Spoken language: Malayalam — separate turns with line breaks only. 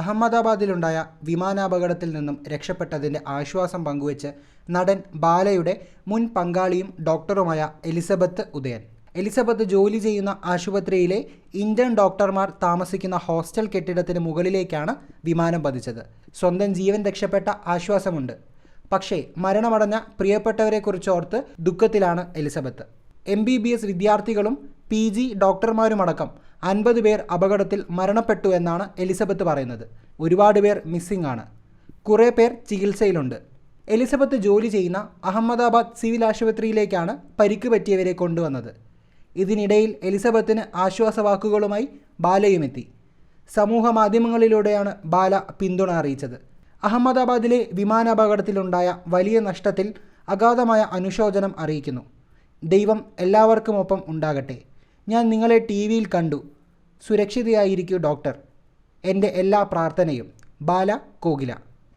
അഹമ്മദാബാദിലുണ്ടായ വിമാനാപകടത്തിൽ നിന്നും രക്ഷപ്പെട്ടതിന്റെ ആശ്വാസം പങ്കുവച്ച് നടൻ ബാലയുടെ മുൻ പങ്കാളിയും ഡോക്ടറുമായ എലിസബത്ത് ഉദയൻ. എലിസബത്ത് ജോലി ചെയ്യുന്ന ആശുപത്രിയിലെ ഇന്ത്യൻ ഡോക്ടർമാർ താമസിക്കുന്ന ഹോസ്റ്റൽ കെട്ടിടത്തിന് മുകളിലേക്കാണ് വിമാനം പതിച്ചത്. സ്വന്തം ജീവൻ രക്ഷപ്പെട്ട ആശ്വാസമുണ്ട്. പക്ഷേ മരണമടഞ്ഞ പ്രിയപ്പെട്ടവരെക്കുറിച്ചോർത്ത് ദുഃഖത്തിലാണ് Elizabeth. M B B S വിദ്യാർത്ഥികളും പി ജി ഡോക്ടർമാരുമടക്കം അൻപത് പേർ അപകടത്തിൽ മരണപ്പെട്ടു എന്നാണ് എലിസബത്ത് പറയുന്നത്. ഒരുപാട് പേർ മിസ്സിംഗ് ആണ് കുറേ പേർ ചികിത്സയിലുണ്ട്. എലിസബത്ത് ജോലി ചെയ്യുന്ന അഹമ്മദാബാദ് സിവിൽ ആശുപത്രിയിലേക്കാണ് പരിക്ക് പറ്റിയവരെ കൊണ്ടുവന്നത്. ഇതിനിടയിൽ എലിസബത്തിന് ആശ്വാസവാക്കുകളുമായി ബാലയുമെത്തി. സമൂഹ മാധ്യമങ്ങളിലൂടെയാണ് ബാല പിന്തുണ അറിയിച്ചത്. അഹമ്മദാബാദിലെ വിമാനാപകടത്തിലുണ്ടായ വലിയ നഷ്ടത്തിൽ അഗാധമായ അനുശോചനം അറിയിക്കുന്നു. ദൈവം എല്ലാവർക്കുമൊപ്പം ഉണ്ടാകട്ടെ. ഞാൻ നിങ്ങളെ ടി വിയിൽ കണ്ടു. സുരക്ഷിതയായിരിക്കൂ ഡോക്ടർ. എന്റെ എല്ലാ പ്രാർത്ഥനയും. ബാല കോകില.